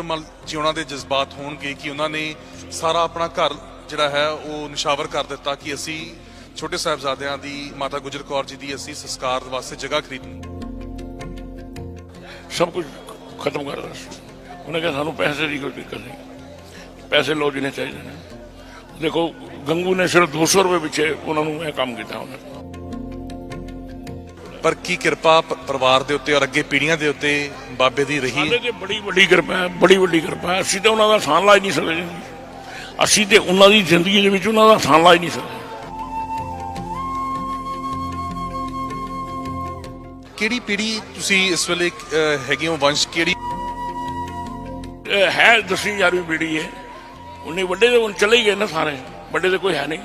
ਟੋਡਰਮਲ ਜੀ ਦੇ ਜਜ਼ਬਾਤ ਹੋਣਗੇ ਕਿ ਉਹਨਾਂ ਨੇ ਸਾਰਾ ਆਪਣਾ ਘਰ ਜਿਹੜਾ ਹੈ ਉਹ ਨਿਸ਼ਾਵਰ ਕਰ ਦਿੱਤਾ ਕਿ ਅਸੀਂ ਛੋਟੇ ਸਾਹਿਬਜ਼ਾਦਿਆਂ ਦੀ, ਮਾਤਾ ਗੁਜਰ ਕੌਰ ਜੀ ਦੀ ਅਸੀਂ ਸੰਸਕਾਰ ਵਾਸਤੇ ਜਗ੍ਹਾ ਖਰੀਦਣੀ। ਸਭ ਕੁਝ ਖਤਮ ਕਰ ਦਿੱਤਾ। ਉਹਨੇ ਕਿਹਾ, ਸਾਨੂੰ ਪੈਸੇ ਦੀ ਕੋਈ ਦਿੱਕਤ ਨਹੀਂ। ਪੈਸੇ ਲੋ ਜਿੰਨੇ ਚਾਹੀਦੇ ਨੇ। ਦੇਖੋ, ਗੰਗੂ ਨੇ ਸਿਰਫ 200 ਰੁਪਏ ਪਿੱਛੇ ਉਹਨਾਂ ਨੂੰ ਇਹ ਕੰਮ ਕੀਤਾ ਉਹਨੇ। ਪਰ ਕੀ ਕਿਰਪਾ ਪ- ਪਰਿਵਾਰ ਦੇ ਉੱਤੇ ਔਰ ਅੱਗੇ ਪੀੜ੍ਹੀਆਂ ਦੇ ਉੱਤੇ ਬਾਬੇ ਦੀ ਰਹੀ? ਸਾਡੇ ਤੇ ਬੜੀ ਵੱਡੀ ਕਿਰਪਾ ਹੈ ਬੜੀ ਵੱਡੀ ਕਿਰਪਾ ਹੈ। ਅਸੀਂ ਤੇ ਉਹਨਾਂ ਦਾ ਸਾਨ ਲਾ ਹੀ ਨਹੀਂ ਸਕਦੇ। ਅਸੀਂ ਤੇ ਉਹਨਾਂ ਦੀ ਜ਼ਿੰਦਗੀ ਦੇ ਵਿੱਚ ਉਹਨਾਂ ਦਾ ਸਾਨ ਲਾ ਹੀ ਨਹੀਂ ਸਕਦੇ। ਕਿਹੜੀ ਪੀੜ੍ਹੀ ਤੁਸੀਂ ਇਸ ਵੇਲੇ ਅਹ, ਹੈਗੇ ਹੋ? ਵੰਸ਼ ਕਿਹੜੀ? ਇਹ ਹੈ ਦਸਵੀਂ ਗਿਆਰਵੀਂ ਪੀੜ੍ਹੀ ਹੈ ਉਹਨੇ ਵੱਡੇ ਤੇ ਹੁਣ ਚਲੇ ਹੀ ਗਏ ਨਾ ਸਾਰੇ। ਵੱਡੇ ਤੇ ਕੋਈ ਹੈ ਨਹੀਂ।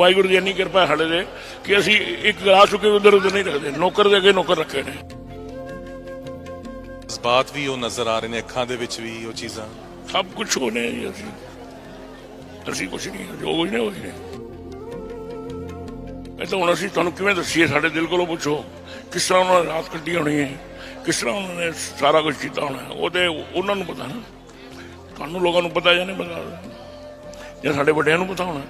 ਵਾਹਿਗੁਰੂ ਦੀ ਇੰਨੀ ਕਿਰਪਾ ਸਾਡੇ ਤੇ ਕਿ ਅਸੀਂ ਇੱਕ ਗਲਾਸ ਚੁੱਕੇ ਉਧਰ ਉਧਰ ਨਹੀਂ ਰੱਖਦੇ। ਨੌਕਰ ਦੇ ਅੱਗੇ ਨੌਕਰ ਰੱਖੇ ਨੇ। ਜਜ਼ਬਾਤ ਵੀ ਉਹ ਨਜ਼ਰ ਆ ਰਹੇ ਨੇ ਅੱਖਾਂ ਦੇ ਵਿੱਚ ਵੀ ਉਹ ਚੀਜ਼ਾਂ। ਸਭ ਕੁਝ ਹੋਣੇ ਜੀ ਅਸੀਂ। ਅਸੀਂ ਕੁਝ ਨਹੀਂ ਹਾਂ, ਜੋ ਕੁਝ ਨੇ ਹੋਈ ਨੇ। ਇਹ ਤਾਂ ਹੁਣ ਅਸੀਂ ਤੁਹਾਨੂੰ ਕਿਵੇਂ ਦੱਸੀਏ ਸਾਡੇ ਦਿਲ ਕੋਲੋਂ ਪੁੱਛੋ ਕਿਸ ਤਰ੍ਹਾਂ ਉਹਨਾਂ ਨੇ ਰਾਤ ਕੱਟੀ ਹੋਣੀ ਹੈ ਕਿਸ ਤਰ੍ਹਾਂ ਉਹਨਾਂ ਨੇ ਸਾਰਾ ਕੁਝ ਕੀਤਾ ਹੋਣਾ ਹੈ, ਉਹ ਤੇ ਉਹਨਾਂ ਨੂੰ ਪਤਾ ਨਾ। ਤੁਹਾਨੂੰ ਲੋਕਾਂ ਨੂੰ ਪਤਾ ਜਾਂ ਨਹੀਂ ਪਤਾ। ਜਾਂ ਸਾਡੇ ਵੱਡਿਆਂ ਨੂੰ ਪਤਾ ਹੋਣਾ।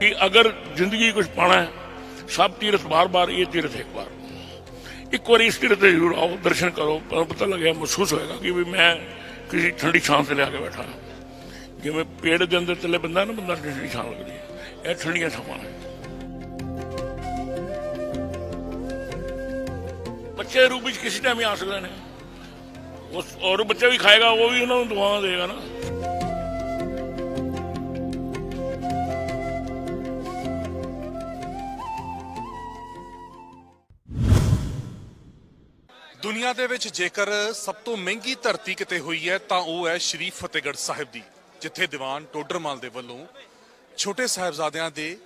ਕਿ ਅਗਰ ਜ਼ਿੰਦਗੀ ਕੁਝ ਪਾਣਾ ਹੈ, ਸਭ ਤੀਰਥ ਬਾਰ-ਬਾਰ ਇਹ ਤੀਰਥ ਇੱਕ ਵਾਰ। ਇੱਕ ਵਾਰੀ ਇਸ ਤੀਰਥ ਤੇ ਜ਼ਰੂਰ ਆਓ, ਦਰਸ਼ਨ ਕਰੋ ਤੁਹਾਨੂੰ ਪਤਾ ਲੱਗਿਆ, ਮਹਿਸੂਸ ਹੋਏਗਾ ਕਿ ਵੀ ਮੈਂ ਕਿਸੇ ਠੰਡੀ ਛਾਂ ਤੇ ਲਿਆ ਕੇ ਬੈਠਾ ਜਿਵੇਂ ਪੇੜ ਦੇ ਅੰਦਰ ਥੱਲੇ ਬੰਦਾ ਨਾ, ਬੰਦਾ ਠੰਡੀ ਛਾਂ ਲੱਗਦੀ ਹੈ। ਇਹ ਠੰਡੀਆਂ ਛਾਵਾਂ ਨੇ। ਬੱਚੇ ਰੂਪ ਵਿੱਚ ਕਿਸੇ ਟਾਈਮ ਵੀ ਆ ਸਕਦੇ ਨੇ। ਉਸ ਔਰ ਬੱਚਾ ਵੀ ਖਾਏਗਾ, ਉਹ ਵੀ ਉਹਨਾਂ ਨੂੰ ਦੁਆਵਾਂ ਦੇਗਾ ਨਾ। ਦੁਨੀਆ ਦੇ ਵਿੱਚ ਜੇਕਰ ਸਭ ਤੋਂ ਮਹਿੰਗੀ ਧਰਤੀ ਕਿਤੇ ਹੋਈ ਹੈ, ਤਾਂ ਉਹ ਹੈ ਸ਼੍ਰੀ ਫਤਿਹਗੜ੍ਹ ਸਾਹਿਬ ਦੀ, ਜਿੱਥੇ ਦੀਵਾਨ ਟੋਡਰਮਲ ਦੇ ਵੱਲੋਂ ਛੋਟੇ ਸਾਹਿਬਜ਼ਾਦਿਆਂ ਦੇ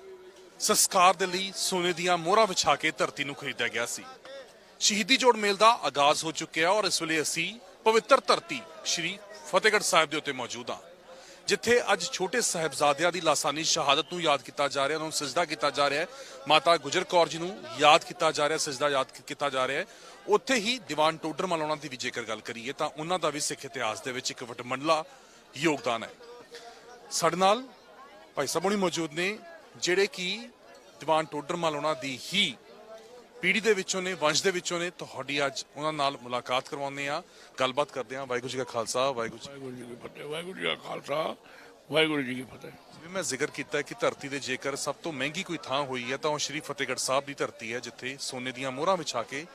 ਸੰਸਕਾਰ ਦੇ ਲਈ ਸੋਨੇ ਦੀਆਂ ਮੋਹਰਾਂ ਵਿਛਾ ਕੇ ਧਰਤੀ ਨੂੰ ਖਰੀਦਿਆ ਗਿਆ ਸੀ। ਸ਼ਹੀਦੀ ਜੋੜ ਮੇਲ ਦਾ ਆਗਾਜ਼ ਹੋ ਚੁੱਕਿਆ ਔਰ ਇਸ ਵੇਲੇ ਅਸੀਂ ਪਵਿੱਤਰ ਧਰਤੀ ਸ਼੍ਰੀ ਫਤਿਹਗੜ੍ਹ ਸਾਹਿਬ ਦੇ ਉੱਤੇ ਮੌਜੂਦ ਹਾਂ। ਜਿੱਥੇ ਅੱਜ ਛੋਟੇ ਸਾਹਿਬਜ਼ਾਦਿਆਂ ਦੀ ਲਾਸਾਨੀ ਸ਼ਹਾਦਤ ਨੂੰ ਯਾਦ ਕੀਤਾ ਜਾ ਰਿਹਾ, ਉਹਨਾਂ ਨੂੰ ਸਜਦਾ ਕੀਤਾ ਜਾ ਰਿਹਾ ਹੈ। ਮਾਤਾ ਗੁਜਰ ਕੌਰ ਜੀ ਨੂੰ ਯਾਦ ਕੀਤਾ ਜਾ ਰਿਹਾ, ਸਜਦਾ ਯਾਦ ਕੀਤਾ ਜਾ ਰਿਹਾ ਹੈ। ਉੱਥੇ ਹੀ ਦੀਵਾਨ ਟੋਡਰ ਟੋਡਰਮਲ ਉਹਨਾਂ ਦੀ ਵੀ ਜੇਕਰ ਗੱਲ ਕਰੀਏ ਤਾਂ ਉਹਨਾਂ ਦਾ ਵੀ ਸਿੱਖ ਇਤਿਹਾਸ ਦੇ ਵਿੱਚ ਇੱਕ ਵਟਮੰਡਲਾ ਯੋਗਦਾਨ ਹੈ। ਸਾਡੇ ਨਾਲ ਭਾਈ ਸਾਹਿਬ ਹੁਣੀ ਮੌਜੂਦ ਨੇ, ਜਿਹੜੇ ਕਿ ਦੀਵਾਨ ਟੋਡਰ ਟੋਡਰਮਲ ਉਹਨਾਂ ਦੀ ਹੀ ਪੀੜ੍ਹੀ ਦੇ ਵਿੱਚੋਂ ਨੇ ਵੰਸ਼ ਦੇ ਵਿੱਚੋਂ ਨੇ ਤੁਹਾਡੀ ਅੱਜ ਉਹਨਾਂ ਨਾਲ ਮੁਲਾਕਾਤ ਕਰਵਾਉਂਦੇ ਆ ਗੱਲਬਾਤ ਕਰਦੇ ਆ ਵਾਹਿਗੁਰੂ ਜੀ ਕਾ ਖਾਲਸਾ ਵਾਹਿਗੁਰੂ ਜੀ ਵਾਹਿਗੁਰੂ ਜੀ ਕੀ ਫਤਿਹ ਵਾਹਿਗੁਰੂ ਜੀ ਕਾ ਖਾਲਸਾ ਵਾਹਿਗੁਰੂ ਜੀ ਕੀ ਫਤਿਹ। ਜਿਵੇਂ ਮੈਂ ਜ਼ਿਕਰ ਕੀਤਾ ਕਿ ਧਰਤੀ ਦੇ ਜੇਕਰ ਸਭ ਤੋਂ ਮਹਿੰਗੀ ਕੋਈ ਥਾਂ ਹੋਈ ਹੈ ਤਾਂ ਉਹ ਸ਼੍ਰੀ ਫਤਿਹਗੜ੍ਹ ਸਾਹਿਬ ਦੀ ਧਰਤੀ ਹੈ ਜਿੱਥੇ ਸੋਨੇ ਦੀਆਂ ਮੋਹਰਾਂ ਵਿਛਾ ਕੇ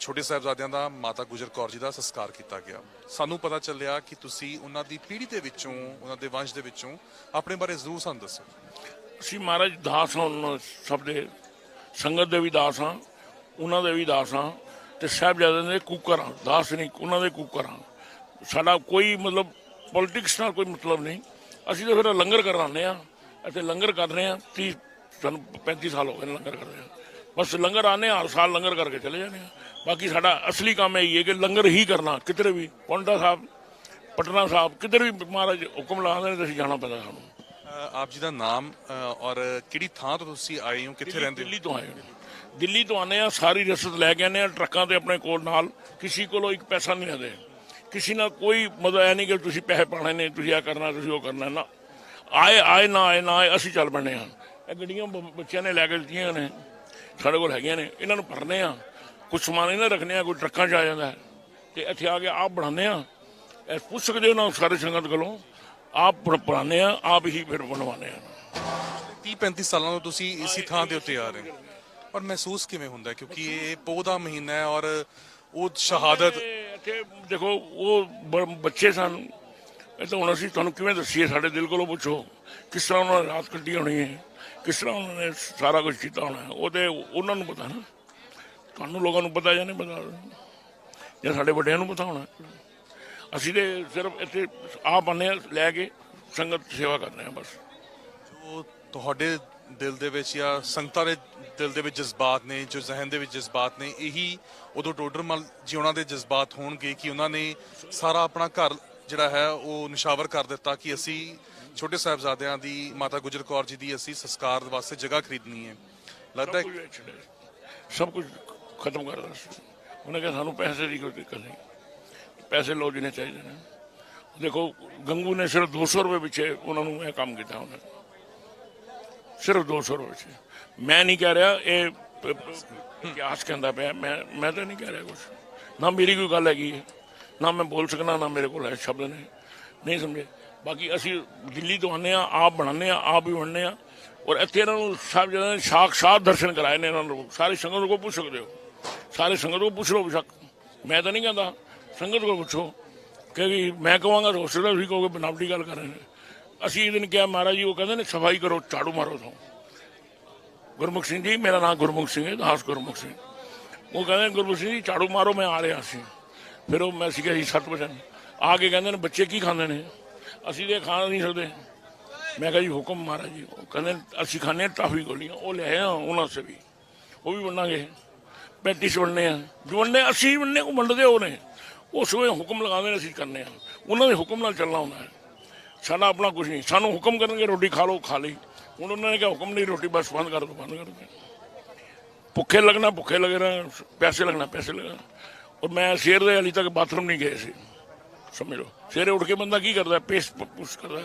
ਛੋਟੇ ਸਾਹਿਬਜ਼ਾਦਿਆਂ ਦਾ ਮਾਤਾ ਗੁਜਰ ਕੌਰ ਜੀ ਦਾ ਸੰਸਕਾਰ ਕੀਤਾ ਗਿਆ। ਸਾਨੂੰ ਪਤਾ ਚੱਲਿਆ ਕਿ ਤੁਸੀਂ ਉਹਨਾਂ ਦੀ ਪੀੜ੍ਹੀ ਦੇ ਵਿੱਚੋਂ ਉਹਨਾਂ ਦੇ ਵੰਸ਼ ਦੇ ਵਿੱਚੋਂ ਆਪਣੇ ਬਾਰੇ ਜ਼ਰੂਰ ਸਾਨੂੰ ਦੱਸੋ। ਅਸੀਂ ਮਹਾਰਾਜ ਦਾਸ ਹਾਂ ਉਹਨਾਂ ਸਭ ਦੇ ਸੰਗਤ ਦੇ ਵੀ ਦਾਸ ਹਾਂ, ਉਹਨਾਂ ਦੇ ਵੀ ਦਾਸ ਹਾਂ ਤੇ ਸਾਹਿਬਜ਼ਾਦਿਆਂ ਦੇ ਕੂਕਰ ਹਾਂ, ਦਾਸ ਨਹੀਂ, ਉਹਨਾਂ ਦੇ ਕੂਕਰ ਹਾਂ। ਸਾਡਾ ਕੋਈ ਮਤਲਬ ਪੋਲਿਟਿਕਸ ਨਾਲ ਕੋਈ ਮਤਲਬ ਨਹੀਂ। ਅਸੀਂ ਤਾਂ ਫਿਰ ਲੰਗਰ ਕਰਾਉਂਦੇ ਆ ਅਤੇ ਲੰਗਰ ਕਰ ਰਹੇ ਆ 30 ਸਾਨੂੰ 35 ਸਾਲ ਹੋ ਗਏ ਨੇ ਲੰਗਰ ਕਰਦੇ ਆ ਬਸ ਲੰਗਰ ਆਨੇ ਹਰ ਸਾਲ ਲੰਗਰ ਕਰਕੇ ਚਲੇ ਜਾਂਦੇ ਆ ਬਾਕੀ ਸਾਡਾ ਅਸਲੀ ਕੰਮ ਇਹ ਹੈ ਕਿ ਲੰਗਰ ਹੀ ਕਰਨਾ, ਕਿਧਰੇ ਵੀ, ਪੌਂਡਾ ਸਾਹਿਬ, ਪਟਨਾ ਸਾਹਿਬ, ਕਿਧਰ ਵੀ ਮਹਾਰਾਜ ਹੁਕਮ ਲਾਉਂਦੇ ਨੇ ਤੇ ਅਸੀਂ ਜਾਣਾ ਪੈਂਦਾ ਸਾਨੂੰ। ਆਪ ਜੀ ਦਾ ਨਾਮ ਔਰ ਕਿਹੜੀ ਥਾਂ ਤੋਂ ਤੁਸੀਂ ਆਏ ਹੋ ਕਿੱਥੇ ਰਹਿੰਦੇ ਹੋ? ਦਿੱਲੀ ਤੋਂ ਆਏ ਨੇ ਦਿੱਲੀ ਤੋਂ ਆਨੇ ਆ ਸਾਰੀ ਰਸਦ ਲੈ ਕੇ ਆਨੇ ਆ ਟਰੱਕਾਂ ਤੇ ਆਪਣੇ ਕੋਲ ਨਾਲ। ਕਿਸੇ ਕੋਲੋਂ ਇੱਕ ਪੈਸਾ ਨਹੀਂ ਲੈਂਦੇ। ਕਿਸੇ ਨਾਲ ਕੋਈ ਮਤਲਬ ਐ ਨਹੀਂ ਕਿ ਤੁਸੀਂ ਪੈਸੇ ਪਾਣੇ ਨੇ ਤੁਸੀਂ ਆ ਕਰਨਾ ਤੁਸੀਂ ਉਹ ਕਰਨਾ ਨਾ। ਆਏ ਆਏ ਨਾ ਆਏ ਨਾ ਆਏ ਅਸੀਂ ਚੱਲ ਪੈਣੇ ਆ ਇਹ ਗੱਡੀਆਂ ਬੱਚਿਆਂ ਨੇ ਲੈ ਕੇ ਦਿੱਤੀਆਂ ਨੇ ਸਾਡੇ ਕੋਲ ਹੈਗੀਆਂ ਨੇ। ਇਹਨਾਂ ਨੂੰ ਭਰਨੇ ਆ। ਕੁਝ ਸਮਾਨ ਇਹਨਾਂ ਰੱਖਨੇ ਆ ਕੋਈ ਟਰੱਕਾਂ 'ਚ ਆ ਜਾਂਦਾ ਹੈ। ਤੇ ਇੱਥੇ ਆ ਕੇ ਆਪ ਬਣਾਉਂਦੇ ਆ ਇਹ ਪੁੱਛ ਸਕਦੇ ਹੋ ਨਾ ਸਾਰੇ ਸੰਗਤ ਕੋਲੋਂ। ਆਪ ਬਣਾਉਂਦੇ ਆ ਆਪ ਹੀ ਫਿਰ ਬਣਵਾਉਂਦੇ ਆ 30 35 ਸਾਲਾਂ ਤੋਂ ਤੁਸੀਂ ਇਸੇ ਥਾਂ ਦੇ ਉੱਤੇ ਆ ਰਹੇ ਹੋ। ਪਰ ਮਹਿਸੂਸ ਕਿਵੇਂ ਹੁੰਦਾ ਹੈ? ਕਿਉਂਕਿ ਇਹ ਪੋਹ ਦਾ ਮਹੀਨਾ ਹੈ ਔਰ ਉਹ ਸ਼ਹਾਦਤ ਇਹ ਇੱਥੇ ਦੇਖੋ ਉਹ ਬ- ਬੱਚੇ ਸਨ। ਇਹ ਤਾਂ ਹੁਣ ਅਸੀਂ ਤੁਹਾਨੂੰ ਕਿਵੇਂ ਦੱਸੀਏ? ਸਾਡੇ ਦਿਲ ਕੋਲੋਂ ਪੁੱਛੋ ਕਿਸ ਤਰ੍ਹਾਂ ਉਹਨਾਂ ਨੇ ਰਾਤ ਕੱਟੀ ਹੋਣੀ ਹੈ? ਕਿਸ ਤਰ੍ਹਾਂ ਉਹਨਾਂ ਨੇ ਸਾਰਾ ਕੁਝ ਕੀਤਾ ਹੋਣਾ ਹੈ, ਉਹ ਤੇ ਉਹਨਾਂ ਨੂੰ ਪਤਾ ਨਾ। ਤੁਹਾਨੂੰ ਲੋਕਾਂ ਨੂੰ ਪਤਾ ਜਾਂ ਨਹੀਂ ਪਤਾ? ਜਾਂ ਸਾਡੇ ਵੱਡਿਆਂ ਨੂੰ ਪਤਾ ਹੋਣਾ? ਅਸੀਂ ਤੇ ਸਿਰਫ ਇੱਥੇ ਆਪ ਹਾਂ ਲੈ ਕੇ ਸੰਗਤ ਸੇਵਾ ਕਰਦੇ ਹਾਂ ਬਸ। ਜੋ ਤੁਹਾਡੇ ਦਿਲ ਦੇ ਵਿੱਚ ਜਾਂ ਸੰਗਤਾਂ ਦੇ ਦਿਲ ਦੇ ਵਿੱਚ ਜਜ਼ਬਾਤ ਨੇ ਜੋ ਜ਼ਹਿਨ ਦੇ ਵਿੱਚ ਜਜ਼ਬਾਤ ਨੇ ਇਹੀ ਉਦੋਂ ਟੋਡਰਮਲ ਜੀ ਉਹਨਾਂ ਦੇ ਜਜ਼ਬਾਤ ਹੋਣਗੇ ਕਿ ਉਹਨਾਂ ਨੇ ਸਾਰਾ ਆਪਣਾ ਘਰ ਜਿਹੜਾ ਹੈ ਉਹ ਨਿਸ਼ਾਵਰ ਕਰ ਦਿੱਤਾ ਕਿ ਅਸੀਂ ਛੋਟੇ ਸਾਹਿਬਜ਼ਾਦਿਆਂ ਦੀ ਮਾਤਾ ਗੁਜਰ ਕੌਰ ਜੀ ਦੀ ਅਸੀਂ ਸੰਸਕਾਰ ਵਾਸਤੇ ਜਗ੍ਹਾ ਖਰੀਦਣੀ ਹੈ। ਲੱਗਦਾ ਸਭ ਕੁਝ ਖਤਮ ਕਰ ਦਿੱਤਾ। ਉਹਨੇ ਕਿਹਾ ਸਾਨੂੰ ਪੈਸੇ ਦੀ ਕੋਈ ਦਿੱਕਤ ਨਹੀਂ। ਪੈਸੇ ਲੋ ਜਿੰਨੇ ਚਾਹੀਦੇ ਨੇ। ਦੇਖੋ, ਗੰਗੂ ਨੇ ਸਿਰਫ 200 ਰੁਪਏ ਪਿੱਛੇ ਉਹਨਾਂ ਨੂੰ ਇਹ ਕੰਮ ਕੀਤਾ ਉਹਨਾਂ ਨੇ। ਸਿਰਫ 200 ਰੁਪਏ ਪਿੱਛੇ। ਮੈਂ ਨਹੀਂ ਕਹਿ ਰਿਹਾ ਇਹ ਇਤਿਹਾਸ ਕਹਿੰਦਾ ਪਿਆ। ਮੈਂ ਮੈਂ ਤਾਂ ਨਹੀਂ ਕਹਿ ਰਿਹਾ ਕੁਝ ਨਾ ਮੇਰੀ ਕੋਈ ਗੱਲ ਹੈਗੀ ਹੈ। ਨਾ ਮੈਂ ਬੋਲ ਸਕਣਾ ਨਾ ਮੇਰੇ ਕੋਲ ਹੈ ਸ਼ਬਦ ਨੇ। ਨਹੀਂ ਸਮਝੇ। ਬਾਕੀ ਅਸੀਂ ਦਿੱਲੀ ਤੋਂ ਆਉਂਦੇ ਆ ਆਪ ਬਣਾਉਂਦੇ ਆ ਆਪ ਹੀ ਬਣਨੇ ਆ ਔਰ ਇੱਥੇ ਇਹਨਾਂ ਨੂੰ ਸਭ ਜਣੇ ਸਾਖਸ਼ਾਤ ਦਰਸ਼ਨ ਕਰਾਏ ਨੇ ਇਹਨਾਂ ਨੂੰ। ਸਾਰੇ ਸੰਗਤ ਕੋਲ ਪੁੱਛ ਸਕਦੇ ਹੋ? ਸਾਰੇ ਸੰਗਤ ਕੋਲ ਪੁੱਛ ਲਓ ਬੇਸ਼ੱਕ। ਮੈਂ ਤਾਂ ਨਹੀਂ ਕਹਿੰਦਾ। ਸੰਗਤ ਕੋਲ ਪੁੱਛੋ ਕਿਉਂਕਿ ਮੈਂ ਕਹਾਂਗਾ ਰੋਸਟਰ ਦਾ ਤੁਸੀਂ ਕਹੋਗੇ ਬਨਾਵਟੀ ਗੱਲ ਕਰ ਰਹੇ ਨੇ। ਅਸੀਂ ਇਹ ਦਿਨ ਕਿਹਾ, ਮਹਾਰਾਜ ਜੀ, ਉਹ ਕਹਿੰਦੇ ਨੇ, ਸਫ਼ਾਈ ਕਰੋ, ਝਾੜੂ ਮਾਰੋ ਤੋਂ ਗੁਰਮੁਖ ਸਿੰਘ ਜੀ, ਮੇਰਾ ਨਾਮ ਗੁਰਮੁਖ ਸਿੰਘ ਹੈ, ਦਾਸ ਗੁਰਮੁਖ ਸਿੰਘ। ਉਹ ਕਹਿੰਦੇ ਗੁਰਮੁਖ ਸਿੰਘ ਜੀ, ਝਾੜੂ ਮਾਰੋ, ਮੈਂ ਆ ਰਿਹਾ ਸੀ। ਫਿਰ ਉਹ ਮੈਂ ਸੀਗਾ ਜੀ 7 ਵਜੇ ਆ ਕੇ ਕਹਿੰਦੇ ਨੇ, ਬੱਚੇ ਕੀ ਖਾਂਦੇ ਨੇ? ਅਸੀਂ ਤੇ ਖਾ ਨਹੀਂ ਸਕਦੇ। ਮੈਂ ਕਿਹਾ ਜੀ, ਹੁਕਮ ਮਹਾਰਾਜ ਜੀ, ਉਹ ਕਹਿੰਦੇ ਅਸੀਂ ਖਾਂਦੇ ਹਾਂ ਟਾਫੀ ਗੋਲੀਆਂ, ਉਹ ਲੈ ਆ ਉਹਨਾਂ ਸੇ ਵੀ। ਉਹ ਵੀ ਵੰਡਾਂਗੇ ਪੈਂਤੀਸ ਵੰਡਨੇ ਆ। ਜੋ ਵੰਡਨੇ ਅਸੀਂ ਵੰਡਨੇ ਉਹ ਵੰਡਦੇ ਉਹ ਨੇ। ਉਹ ਸੋਏ ਹੁਕਮ ਲਗਾਉਂਦੇ ਨੇ, ਅਸੀਂ ਕਰਨੇ ਆ। ਉਹਨਾਂ ਦੇ ਹੁਕਮ ਨਾਲ ਚੱਲਣਾ ਹੁੰਦਾ ਹੈ। ਸਾਡਾ ਆਪਣਾ ਕੁਝ ਨਹੀਂ। ਸਾਨੂੰ ਹੁਕਮ ਕਰਨਗੇ, ਰੋਟੀ ਖਾ ਲਓ, ਖਾ ਲਈ। ਹੁਣ ਉਹਨਾਂ ਨੇ ਕਿਹਾ, ਹੁਕਮ ਨਹੀਂ, ਰੋਟੀ ਬਸ ਬੰਦ ਕਰ ਦੋ, ਬੰਦ ਕਰ ਦੋ। ਭੁੱਖੇ ਲੱਗਣਾ ਭੁੱਖੇ ਲੱਗਣਾ ਪੈਸੇ ਲੱਗਣਾ ਪੈਸੇ ਲੱਗਣਾ। ਔਰ ਮੈਂ ਸ਼ੇਰ ਦੇ ਹਲੀ ਤੱਕ ਬਾਥਰੂਮ ਨਹੀਂ ਗਏ ਸੀ। ਸਮਝ ਲਓ। ਸਵੇਰੇ ਉੱਠ ਕੇ ਬੰਦਾ ਕੀ ਕਰਦਾ ਪੇਸ ਪੁਸ਼ ਕਰਦਾ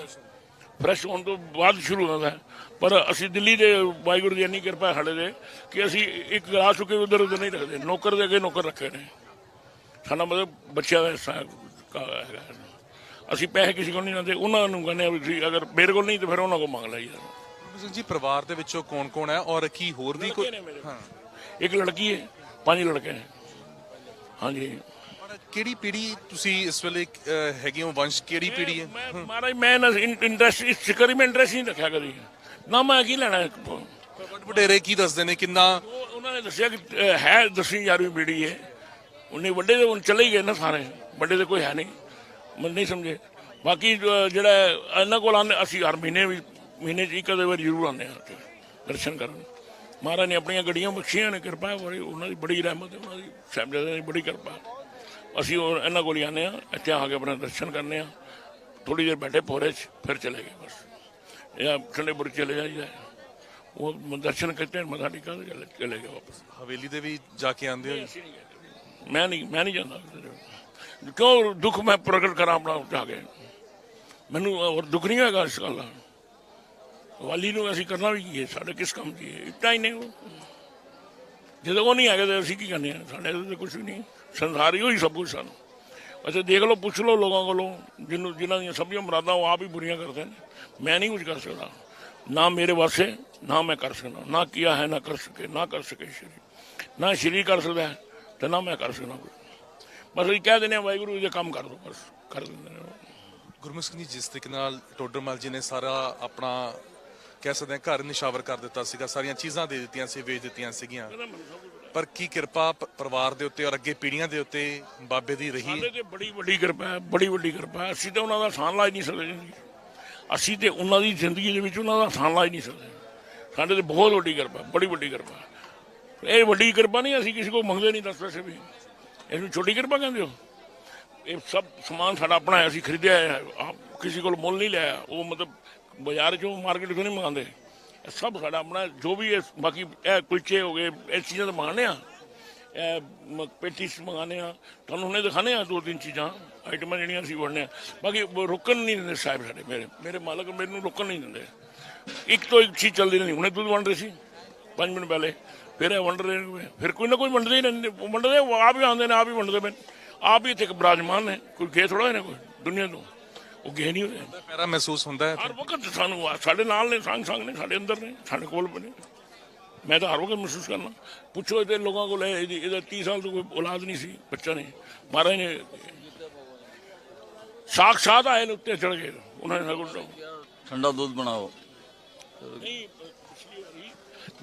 ਫਰੈਸ਼ ਹੋਣ ਤੋਂ ਬਾਅਦ ਸ਼ੁਰੂ ਹੁੰਦਾ ਹੈ। ਪਰ ਅਸੀਂ ਦਿੱਲੀ ਦੇ ਵਾਹਿਗੁਰੂ ਦੀ ਇੰਨੀ ਕਿਰਪਾ ਹੈ ਸਾਡੇ ਦੇ ਕਿ ਅਸੀਂ ਇੱਕ ਗਲਾਸ ਚੁੱਕੇ ਉਧਰ ਉਧਰ ਨਹੀਂ ਰੱਖਦੇ। ਨੌਕਰ ਦੇ ਅੱਗੇ ਨੌਕਰ ਰੱਖੇ ਨੇ। ਸਾਡਾ ਮਤਲਬ ਬੱਚਿਆਂ ਦਾ ਹਿੱਸਾ ਹੈਗਾ। ਅਸੀਂ ਪੈਸੇ ਕਿਸੇ ਕੋਲ ਨਹੀਂ ਲੈਂਦੇ ਉਹਨਾਂ ਨੂੰ ਕਹਿੰਦੇ ਆ ਵੀ ਤੁਸੀਂ ਅਗਰ ਮੇਰੇ ਕੋਲ ਨਹੀਂ ਤੇ ਫਿਰ ਉਹਨਾਂ ਕੋਲ ਮੰਗ ਲਈਏ ਗੁਰਮੁਖ ਸਿੰਘ ਜੀ ਪਰਿਵਾਰ ਦੇ ਵਿੱਚੋਂ ਕੌਣ-ਕੌਣ ਹੈ ਔਰ ਕੀ ਹੋਰ ਵੀ ਕੋਈ ਮੇਰੇ। ਇੱਕ ਲੜਕੀ ਹੈ ਪੰਜ ਲੜਕੇ ਨੇ। ਹਾਂਜੀ। ਕਿਹੜੀ ਪੀੜ੍ਹੀ ਤੁਸੀਂ ਇਸ ਵੇਲੇ ਹੈਗੇ ਹੋ? ਵੰਸ਼ ਕਿਹੜੀ ਪੀੜ੍ਹੀ ਹੈ? ਮਹਾਰਾਜ ਮੈਂ ਇੰਟਰਸਟ ਇਸ ਚੱਕਰ ਹੀ ਮੈਂ ਇੰਟਰਸਟ ਨਹੀਂ ਰੱਖਿਆ ਕਦੀ। ਨਾ ਮੈਂ ਕੀ ਲੈਣਾ ਵੱਡ ਵਡੇਰੇ ਕੀ ਦੱਸਦੇ ਨੇ? ਕਿੰਨਾ ਉਹਨਾਂ ਨੇ ਦੱਸਿਆ ਕਿ ਹੈ ਦਸਵੀਂ ਗਿਆਰਵੀਂ ਪੀੜ੍ਹੀ ਹੈ। ਉਹਨੇ ਵੱਡੇ ਦੇ ਹੁਣ ਚਲੇ ਹੀ ਗਏ ਨਾ ਸਾਰੇ। ਵੱਡੇ ਦੇ ਕੋਈ ਹੈ ਨਹੀਂ। ਮਨ ਨਹੀਂ ਸਮਝੇ। ਬਾਕੀ ਜਿਹੜਾ ਇਹਨਾਂ ਕੋਲ ਆਉਂਦੇ ਅਸੀਂ ਹਰ ਮਹੀਨੇ ਵੀ ਮਹੀਨੇ 'ਚ ਇੱਕ ਅੱਧੇ ਵਾਰ ਜ਼ਰੂਰ ਆਉਂਦੇ ਹਾਂ ਉੱਥੇ ਦਰਸ਼ਨ ਕਰਨ। ਮਹਾਰਾਜ ਨੇ ਆਪਣੀਆਂ ਗੱਡੀਆਂ ਬਖਸ਼ੀਆਂ ਨੇ ਕਿਰਪਾ ਬੜੀ ਉਹਨਾਂ ਦੀ ਬੜੀ ਰਹਿਮਤ ਹੈ ਉਹਨਾਂ ਦੀ ਸਾਹਿਬਜ਼ਾਦਿਆਂ ਦੀ ਬੜੀ ਕਿਰਪਾ। ਅਸੀਂ ਉਹ ਇਹਨਾਂ ਕੋਲ ਹੀ ਆਉਂਦੇ ਹਾਂ ਇੱਥੇ ਆ ਕੇ ਆਪਣੇ ਦਰਸ਼ਨ ਕਰਨੇ ਆ ਥੋੜੀ ਦੇਰ ਬੈਠੇ ਪੋਰੇ 'ਚ ਫਿਰ ਚਲੇ ਗਏ ਬਸ। ਜਾਂ ਠੰਡੇ ਬੁਰ ਚਲੇ ਜਾਈਦਾ। ਉਹ ਦਰਸ਼ਨ ਕਰਤੇ ਮੱਥਾ ਟੇਕਾ ਚਲੇ- ਗਏ ਵਾਪਸ। ਹਵੇਲੀ ਦੇ ਵੀ ਜਾ ਕੇ ਆਉਂਦੇ ਹੋ ਮੈਂ ਨਹੀਂ ਮੈਂ ਨਹੀਂ ਜਾਂਦਾ ਕਿਉਂ ਦੁੱਖ ਮੈਂ ਪ੍ਰਗਟ ਕਰਾਂ ਆਪਣਾ ਜਾ ਕੇ? ਮੈਨੂੰ ਹੋਰ ਦੁੱਖ ਨਹੀਂ ਹੈਗਾ ਇਸ ਗੱਲ ਦਾ। ਵਾਲੀ ਨੂੰ ਅਸੀਂ ਕਰਨਾ ਵੀ ਕੀ ਹੈ? ਸਾਡੇ ਕਿਸ ਕੰਮ ਦੀ ਹੈ? ਇਤਨਾ ਹੀ ਨਹੀਂ ਉਹ। ਜਦੋਂ ਉਹ ਨਹੀਂ ਹੈਗੇ ਤਾਂ ਅਸੀਂ ਕੀ ਕਰਨੇ ਆ? ਸਾਡੇ ਤੇ ਕੁਝ ਵੀ ਨਹੀਂ। ਸੰਸਾਰ ਹੀ ਹੋਈ ਸਭ ਕੁਝ ਸਾਨੂੰ। ਅੱਛਾ, ਦੇਖ ਲਓ, ਪੁੱਛ ਲਓ ਲੋਕਾਂ ਕੋਲੋਂ, ਜਿਹਨੂੰ ਜਿਨ੍ਹਾਂ ਦੀਆਂ ਸਭੀਆਂ ਮੁਰਾਦਾਂ ਉਹ ਆਪ ਹੀ ਬੁਰੀਆਂ ਕਰਦੇ ਨੇ। ਮੈਂ ਨਹੀਂ ਕੁਝ ਕਰ ਸਕਦਾ। ਨਾ ਮੇਰੇ ਵਾਸਤੇ, ਨਾ ਮੈਂ ਕਰ ਸਕਦਾ। ਨਾ ਕੀਆ ਹੈ, ਨਾ ਕਰ ਸਕੇ, ਨਾ ਕਰ ਸਕੇ ਸ਼੍ਰੀ। ਨਾ ਸ਼੍ਰੀ ਕਰ ਸਕਦਾ। ਹੈ ਤੇ ਨਾ ਮੈਂ ਕਰ ਸਕਦਾ ਕੁਝ ਬਸ ਇਹ ਕਹਿ ਦਿੰਦੇ ਆ ਵਾਹਿਗੁਰੂ ਜੀ ਕੰਮ ਕਰ ਦੋ ਬਸ ਕਰ ਦਿੰਦੇ ਨੇ। ਗੁਰਮੁਖ ਜੀ ਜਿਸ ਤਰੀਕੇ ਨਾਲ ਟੋਡਰਮਲ ਜੀ ਨੇ ਸਾਰਾ ਆਪਣਾ ਕਹਿ ਸਕਦੇ ਹਾਂ ਘਰ ਨਿਸ਼ਾਵਰ ਕਰ ਦਿੱਤਾ ਸੀਗਾ ਸਾਰੀਆਂ ਚੀਜ਼ਾਂ ਦੇ ਦਿੱਤੀਆਂ ਸੀ ਵੇਚ ਦਿੱਤੀਆਂ ਸੀਗੀਆਂ। ਪਰ ਕੀ ਕਿਰਪਾ ਪਰਿਵਾਰ ਦੇ ਉੱਤੇ ਔਰ ਅੱਗੇ ਪੀੜ੍ਹੀਆਂ ਦੇ ਉੱਤੇ ਬਾਬੇ ਦੀ ਰਹੀ? ਸਾਡੇ ਤੇ ਬੜੀ ਵੱਡੀ ਕਿਰਪਾ ਹੈ ਬੜੀ ਵੱਡੀ ਕਿਰਪਾ ਹੈ। ਅਸੀਂ ਤਾਂ ਉਹਨਾਂ ਦਾ ਸਾਨ ਲਾ ਹੀ ਨਹੀਂ ਸਕਦੇ ਅਸੀਂ ਤੇ ਉਹਨਾਂ ਦੀ ਜ਼ਿੰਦਗੀ ਦੇ ਵਿੱਚ ਉਹਨਾਂ ਦਾ ਸਾਨ ਲਾ ਹੀ ਨਹੀਂ ਸਕਦੇ। ਸਾਡੇ ਤੇ ਬਹੁਤ ਵੱਡੀ ਕਿਰਪਾ ਬੜੀ ਵੱਡੀ ਕਿਰਪਾ। ਇਹ ਵੱਡੀ ਕਿਰਪਾ ਨਹੀਂ, ਅਸੀਂ ਕਿਸੇ ਕੋਲ ਮੰਗਦੇ ਨਹੀਂ ਦੱਸ ਪੈਸੇ ਵੀ। ਇਸ ਨੂੰ ਛੋਟੀ ਕਿਰਪਾ ਕਹਿੰਦੇ ਹੋ? ਇਹ ਸਭ ਸਮਾਨ ਸਾਡਾ ਆਪਣਾ ਹੈ, ਅਸੀਂ ਖਰੀਦਿਆ ਹੈ। ਕਿਸੇ ਕੋਲ ਮੁੱਲ ਨਹੀਂ ਲਿਆ। ਉਹ ਮਤਲਬ ਬਾਜ਼ਾਰ ਚੋਂ ਮਾਰਕੀਟ 'ਚੋਂ ਨਹੀਂ ਮੰਗਾਉਂਦੇ? ਇਹ ਸਭ ਸਾਡਾ ਆਪਣਾ ਜੋ ਵੀ ਇਹ ਬਾਕੀ ਇਹ ਕੁਲਚੇ ਹੋ ਗਏ, ਇਹ ਚੀਜ਼ਾਂ ਤਾਂ ਮੰਗਾਉਂਦੇ ਆ ਇਹ ਮ- ਪੈਟੀਸ ਮੰਗਾਉਂਦੇ ਆ ਤੁਹਾਨੂੰ ਹੁਣੇ ਦਿਖਾਣੇ ਆ ਦੋ ਤਿੰਨ ਚੀਜ਼ਾਂ। ਆਈਟਮਾਂ ਜਿਹੜੀਆਂ ਅਸੀਂ ਵੜਨੇ ਆ ਬਾਕੀ ਉਹ ਰੁਕਣ ਨਹੀਂ ਦਿੰਦੇ ਸਾਹਿਬ ਸਾਡੇ ਮੇਰੇ। ਮੇਰੇ ਮਾਲਕ ਮੈਨੂੰ ਰੁਕਣ ਨਹੀਂ ਦਿੰਦੇ। ਇੱਕ ਤੋਂ ਇੱਕ ਚੀਜ਼ ਚੱਲਦੀ ਨਹੀਂ ਹੁਣੇ ਦੁੱਧ ਵੰਡ ਰਹੇ ਸੀ। 5 ਮਿੰਟ ਪਹਿਲੇ। ਫਿਰ ਇਹ ਵੰਡ ਰਹੇ ਨੇ ਫਿਰ ਕੋਈ ਨਾ ਕੋਈ ਵੰਡਦੇ ਹੀ ਰਹਿੰਦੇ। ਵੰਡਦੇ ਉਹ ਆਪ ਹੀ ਆਉਂਦੇ ਨੇ ਆਪ ਹੀ ਵੰਡਦੇ ਨੇ। ਆਪ ਹੀ ਇੱਥੇ ਇੱਕ ਬਰਾਜਮਾਨ ਨੇ। ਕੋਈ ਗੇ ਥੋੜਾ ਨੇ ਕੋਈ ਦੁਨੀਆ ਤੋਂ। ਉਹ ਗੇ ਨਹੀਂ ਹੋਏ। ਪੈਰਾ ਮਹਿਸੂਸ ਹੁੰਦਾ ਹੈ ਹਰ ਵਕਤ ਸਾਨੂੰ ਆ- ਸਾਡੇ ਨਾਲ ਨੇ ਸੰਗ ਸੰਗ ਨੇ ਸਾਡੇ ਅੰਦਰ ਨੇ ਸਾਡੇ ਕੋਲ ਬਣੇ। ਮੈਂ ਤਾਂ ਹਰ ਵਕਤ ਮਹਿਸੂਸ ਕਰਨਾ। ਪੁੱਛੋ ਇਹਦੇ ਲੋਕਾਂ ਕੋਲ ਇਹ- ਇਹਦੀ- ਇਹਦਾ 30 ਸਾਲ ਤੋਂ ਕੋਈ ਔਲਾਦ ਨਹੀਂ ਸੀ ਬੱਚਾ ਨਹੀਂ। ਮਹਾਰਾਜ ਨੇ ਸਾਖਸ਼ਾਤ ਆਏ ਨੇ ਉੱਤੇ ਚੜ ਗਏ ਉਹਨਾਂ ਨੇ ਠੰਡਾ ਦੁੱਧ ਬਣਾਓ।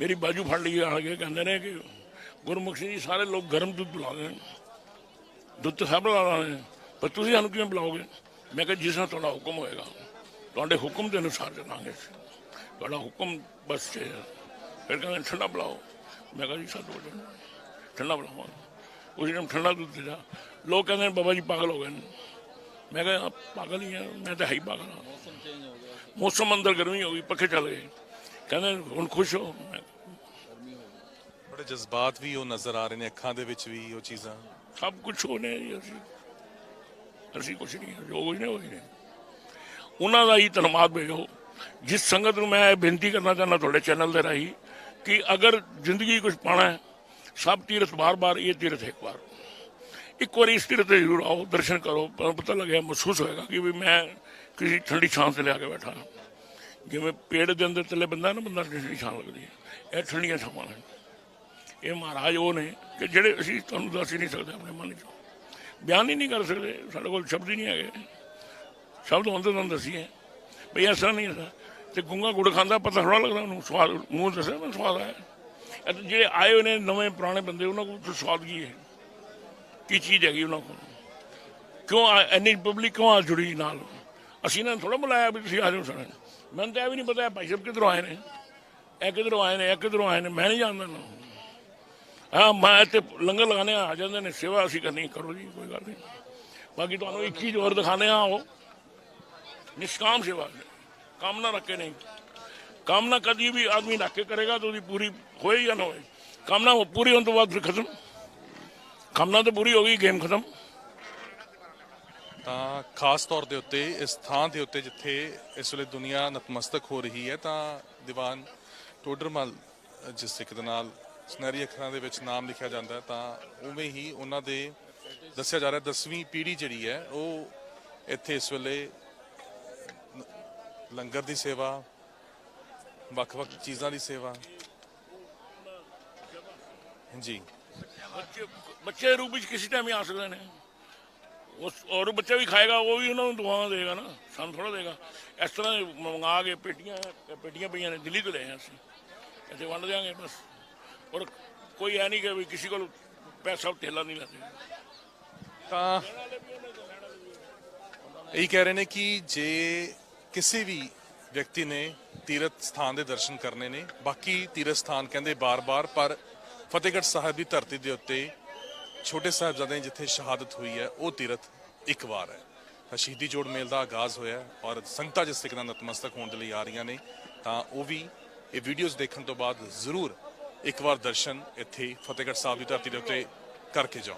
ਮੇਰੀ ਬਾਜੂ ਫੜ ਲਈ ਆ ਕੇ, ਕਹਿੰਦੇ ਨੇ ਕਿ ਗੁਰਮੁਖ ਸਿੰਘ ਜੀ, ਸਾਰੇ ਲੋਕ ਗਰਮ ਦੁੱਧ ਪਿਲਾਉਂਦੇ ਨੇ ਦੁੱਧ ਤਾਂ ਸਭ ਲਾਉਂਦੇ ਨੇ ਪਰ ਤੁਸੀਂ ਸਾਨੂੰ ਕਿਵੇਂ ਬੁਲਾਓਗੇ ਮੈਂ ਕਿਹਾ, ਜਿਸ ਨਾਲ ਤੁਹਾਡਾ ਹੁਕਮ ਹੋਏਗਾ, ਤੁਹਾਡੇ ਹੁਕਮ ਦੇ ਅਨੁਸਾਰ ਚੱਲਾਂਗੇ ਤੁਹਾਡਾ ਹੁਕਮ ਬਸ ਹੈ। ਫਿਰ ਕਹਿੰਦੇ, ਠੰਡਾ ਬੁਲਾਓ ਮੈਂ ਕਿਹਾ, ਜੀ, ਸਾਡੋ ਵਜੇ ਠੰਡਾ ਪਿਲਾਓ। ਉਸ ਟਾਈਮ ਠੰਡਾ ਦੁੱਧ ਦਿੱਤਾ। ਲੋਕ ਕਹਿੰਦੇ ਨੇ, ਬਾਬਾ ਜੀ, ਪਾਗਲ ਹੋ ਗਏ ਨੇ। ਮੈਂ ਕਿਹਾ ਪਾਗਲ ਹੀ ਆ। ਮੈਂ ਤਾਂ ਹੈ ਹੀ ਪਾਗਲ ਹਾਂ। ਮੌਸਮ ਅੰਦਰ ਗਰਮੀ ਹੋ ਗਈ, ਪੱਖੇ ਚੱਲ ਗਏ। ਕਹਿੰਦੇ ਹੁਣ ਖੁਸ਼ ਹੋ। ਬੜਾ ਜਜ਼ਬਾਤ ਵੀ ਉਹ ਨਜ਼ਰ ਆ ਰਹੇ ਨੇ ਅੱਖਾਂ ਦੇ ਵਿੱਚ ਵੀ ਉਹ ਚੀਜ਼ਾਂ। ਸਭ ਕੁਝ ਹੋਣੇ ਜੀ ਅਸੀਂ। ਅਸੀਂ ਕੁਝ ਨਹੀਂ ਜੋ ਕੁਝ ਨੇ ਹੋਈ ਨੇ। ਉਹਨਾਂ ਦਾ ਹੀ ਧੰਨਵਾਦ ਭੇਜੋ ਜਿਸ ਸੰਗਤ ਨੂੰ ਮੈਂ ਬੇਨਤੀ ਕਰਨਾ ਚਾਹੁੰਦਾ ਤੁਹਾਡੇ ਚੈਨਲ ਦੇ ਰਾਹੀਂ ਕਿ ਅਗਰ ਜ਼ਿੰਦਗੀ ਕੁਝ ਪਾਣਾ ਹੈ ਸਭ ਤੀਰਥ ਬਾਰ-ਬਾਰ ਇਹ ਤੀਰਥ ਇੱਕ ਵਾਰ। ਇੱਕ ਵਾਰੀ ਇਸ ਤੀਰਥ ਤੇ ਜ਼ਰੂਰ ਆਓ ਦਰਸ਼ਨ ਕਰੋ। ਪਤਾ ਲੱਗਿਆ ਮਹਿਸੂਸ ਹੋਏਗਾ ਕਿ ਵੀ ਮੈਂ ਕਿਸੇ ਠੰਡੀ ਛਾਂ ਤੇ ਲਿਆ ਕੇ ਬੈਠਾ ਹਾਂ। ਜਿਵੇਂ ਪੇੜ ਦੇ ਅੰਦਰ ਥੱਲੇ ਬੰਦਾ ਨਾ ਬੰਦਾ ਠੰਡੀ ਲੱਗਦੀ ਹੈ। ਇਹ ਠੰਡੀਆਂ ਛਾਵਾਂ ਨੇ। ਇਹ ਮਹਾਰਾਜ ਉਹ ਨੇ ਕਿ ਜਿਹੜੇ ਅਸੀਂ ਤੁਹਾਨੂੰ ਦੱਸ ਹੀ ਨਹੀਂ ਸਕਦੇ, ਆਪਣੇ ਮਨ ਚੋਂ ਬਿਆਨ ਹੀ ਨਹੀਂ ਕਰ ਸਕਦੇ, ਸਾਡੇ ਕੋਲ ਸ਼ਬਦ ਹੀ ਨਹੀਂ ਹੈਗੇ। ਸ਼ਬਦ ਹੁੰਦੇ ਤੁਹਾਨੂੰ ਦਸੀਏ। ਬਈ ਐਸਾ ਨਹੀਂ ਹੁੰਦਾ। ਤੇ ਗੁੰਗਾ ਗੁੜ ਖਾਂਦਾ, ਪਤਾ ਥੋੜਾ ਲੱਗਦਾ ਉਹਨੂੰ, ਸਵਾਦ, ਮੂੰਹ ਦੱਸਿਆ ਮੈਂ ਸਵਾਦ ਆਇਆ। ਇਹ ਜਿਹੜੇ ਆਏ ਹੋਏ ਨੇ ਨਵੇਂ ਪੁਰਾਣੇ ਬੰਦੇ, ਉਹਨਾਂ ਕੋਲ ਸਵਾਦ ਕੀ ਹੈ? ਕੀ ਚੀਜ਼ ਹੈਗੀ ਉਹਨਾਂ ਕੋਲ? ਕਿਉਂ ਆ- ਇੰਨੀ ਪਬਲਿਕ ਕਿਉਂ ਆ ਜੁੜੀ ਨਾਲ? ਅਸੀਂ ਨਾ ਥੋੜਾ ਬੁਲਾਇਆ ਵੀ ਤੁਸੀਂ ਆ ਜਾਓ ਸਾਡੇ ਨਾਲ। ਮੈਨੂੰ ਤਾਂ ਇਹ ਵੀ ਨਹੀਂ ਪਤਾ ਭਾਈ ਸਾਹਿਬ ਕਿੱਧਰੋਂ ਆਏ ਨੇ? ਇਹ ਕਿੱਧਰੋਂ ਆਏ ਨੇ? ਇਹ ਕਿੱਧਰੋਂ ਆਏ ਨੇ? ਮੈਂ ਨਹੀਂ ਜਾਣਦਾ ਨਾ। ਹਾਂ, ਮੈਂ ਤੇ ਲੰਗਰ ਲਗਾਣੇ ਆ ਜਾਂਦੇ ਨੇ, ਸੇਵਾ ਅਸੀਂ ਕਰਨੀ ਕਰੋ ਜੀ, ਕੋਈ ਗੱਲ ਨਹੀਂ। ਬਾਕੀ ਤੁਹਾਨੂੰ ਇੱਕ ਚੀਜ਼ ਹੋਰ ਦਿਖਾਣੇ ਆ ਉਹ। ਨਿਸ਼ਕਾਮ ਸੇਵਾ। ਕਾਮਨਾ ਰੱਖ ਕੇ ਨਹੀਂ ਕਾਮਨਾ ਕਦੀ ਵੀ ਆਦਮੀ ਰੱਖ ਕੇ ਕਰੇਗਾ ਤਾਂ ਉਹਦੀ ਪੂਰੀ ਹੋਏ ਜਾਂ ਨਾ ਹੋਏ। ਕਾਮਨਾ ਪੂਰੀ ਹੋਣ ਤੋਂ ਬਾਅਦ ਫਿਰ ਖਤਮ। ਕਾਮਨਾ ਤਾਂ ਪੂਰੀ ਹੋ ਗਈ, ਗੇਮ ਖਤਮ। ਤਾਂ ਖਾਸ ਤੌਰ ਦੇ ਉੱਤੇ ਇਸ ਥਾਂ ਦੇ ਉੱਤੇ ਜਿੱਥੇ ਇਸ ਵੇਲੇ ਦੁਨੀਆ ਨਤਮਸਤਕ ਹੋ ਰਹੀ ਹੈ, ਤਾਂ ਦੀਵਾਨ ਟੋਡਰਮਲ, ਜਿਸ ਸਿੱਖ ਦੇ ਨਾਲ ਸੁਨਹਿਰੀ ਅੱਖਰਾਂ ਦੇ ਵਿੱਚ ਨਾਮ ਲਿਖਿਆ ਜਾਂਦਾ ਤਾਂ ਉਵੇਂ ਹੀ ਉਹਨਾਂ ਦੇ ਦੱਸਿਆ ਜਾ ਰਿਹਾ 10ਵੀਂ ਪੀੜ੍ਹੀ ਜਿਹੜੀ ਹੈ, ਉਹ ਇੱਥੇ ਇਸ ਵੇਲੇ ਲੰਗਰ ਦੀ ਸੇਵਾ, ਵੱਖ-ਵੱਖ ਚੀਜ਼ਾਂ ਦੀ ਸੇਵਾ। ਜੀ ਬੱਚੇ ਬੱਚੇ ਰੂਪ ਵਿੱਚ ਕਿਸੇ ਟਾਈਮ ਆ ਸਕਦੇ ਨੇ। ਉਸ ਔਰ ਬੱਚਾ ਵੀ ਖਾਏਗਾ, ਉਹ ਵੀ ਉਹਨਾਂ ਨੂੰ ਦੁਆਵਾਂ ਦੇਗਾ ਨਾ, ਸਾਨੂੰ ਥੋੜਾ ਦੇਗਾ। ਇਸ ਤਰ੍ਹਾਂ ਮੰਗਾ ਕੇ ਪੇਟੀਆਂ ਪੇਟੀਆਂ ਪਈਆਂ ਨੇ, ਦਿੱਲੀ ਤੋਂ ਲੈ ਆਏ ਅਸੀਂ। ਇੱਥੇ ਵੰਡ ਦਿਆਂਗੇ, ਬਸ। ਔਰ ਕੋਈ ਐ ਨਹੀਂ ਕਿ ਵੀ ਕਿਸੇ ਕੋਲ ਪੈਸਾ ਧੇਲਾ ਨਹੀਂ ਲੈਂਦੇ। ਤਾਂ ਇਹ ਕਹਿ ਰਹੇ ਨੇ ਕਿ ਜੇ ਕਿਸੇ ਵੀ ਵਿਅਕਤੀ ਨੇ ਤੀਰਥ ਸਥਾਨ ਦੇ ਦਰਸ਼ਨ ਕਰਨੇ ਨੇ, ਬਾਕੀ ਤੀਰਥ ਸਥਾਨ ਕਹਿੰਦੇ ਬਾਰ-ਬਾਰ, ਪਰ ਫਤਿਹਗੜ੍ਹ ਸਾਹਿਬ ਦੀ ਧਰਤੀ ਦੇ ਉੱਤੇ ਛੋਟੇ ਸਾਹਿਬਜ਼ਾਦਿਆਂ ਦੀ ਜਿੱਥੇ ਸ਼ਹਾਦਤ ਹੋਈ ਹੈ, ਉਹ ਤੀਰਥ ਇੱਕ ਵਾਰ ਹੈ। ਤਾਂ ਸ਼ਹੀਦੀ ਜੋੜ ਮੇਲ ਦਾ ਆਗਾਜ਼ ਹੋਇਆ ਔਰ ਸੰਗਤਾਂ ਜਿਸ ਸਿੱਖ ਨਾਲ ਨਤਮਸਤਕ ਹੋਣ ਦੇ ਲਈ ਆ ਰਹੀਆਂ ਨੇ, ਤਾਂ ਉਹ ਵੀ ਇਹ ਵੀਡੀਓਜ਼ ਦੇਖਣ ਤੋਂ ਬਾਅਦ ਜ਼ਰੂਰ ਇੱਕ ਵਾਰ ਦਰਸ਼ਨ ਇੱਥੇ ਫਤਿਹਗੜ੍ਹ ਸਾਹਿਬ ਦੀ ਧਰਤੀ ਦੇ ਉੱਤੇ ਕਰਕੇ ਜਾਣ।